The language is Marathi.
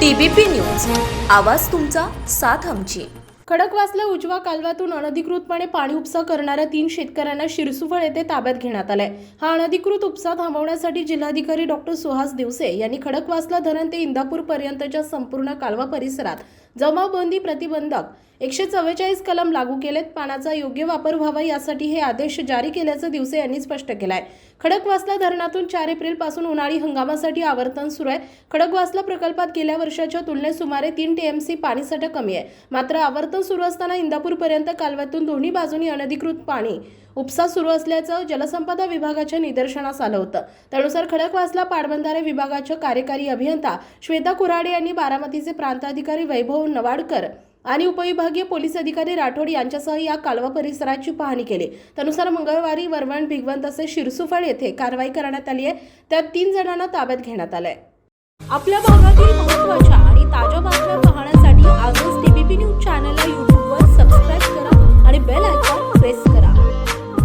TBP news. आवाज तुमचा साथ आमची. खडकवासला उजवा कालव्यातून अनधिकृतपणे पाणी उपसा करणाऱ्या तीन शेतकऱ्यांना शिरसुफळ येथे ताब्यात घेण्यात आलाय. हा अनधिकृत उपसा थांबवण्यासाठी जिल्हाधिकारी डॉक्टर सुहास दिवसे यांनी खडकवासला धरण ते इंदापूर पर्यंतच्या संपूर्ण कालवा परिसरात. जमावबंदी प्रतिबंधक एकशे चव्वेचाळीस कलम लागू केलेत. पाण्याचा योग्य वापर व्हावा यासाठी हे आदेश जारी केल्याचं दिवसे यांनी स्पष्ट केलंय. खडकवासला धरणातून चार एप्रिलपासून उन्हाळी हंगामासाठी आवर्तन सुरू आहे. खडकवासला प्रकल्पात गेल्या वर्षाच्या तुलनेत सुमारे तीन टीएमसी पाणीसाठा कमी आहे. मात्र आवर्तन सुरू असताना इंदापूरपर्यंत कालव्यातून दोन्ही बाजूनी अनधिकृत पाणी उपसा सुरू असल्याचं जलसंपदा विभागाच्या निदर्शनास आलं होतं. त्यानुसार खडकवासला पाटबंधारे विभागाच्या कार्यकारी अभियंता श्वेता कुराडे यांनी बारामतीचे प्रांताधिकारी वैभव नवाडकर आणि उपविभागीय पोलीस अधिकारी राठोड यांच्यासह या कालवा परिसराची पाहणी केली. त्यानुसार मंगळवारी वरवण भिगवण तसेच शिरसुफळ येथे कारवाई करण्यात आली आहे. त्यात तीन जणांना ताब्यात घेण्यात आलंय. आपल्या भागातील महत्त्वाच्या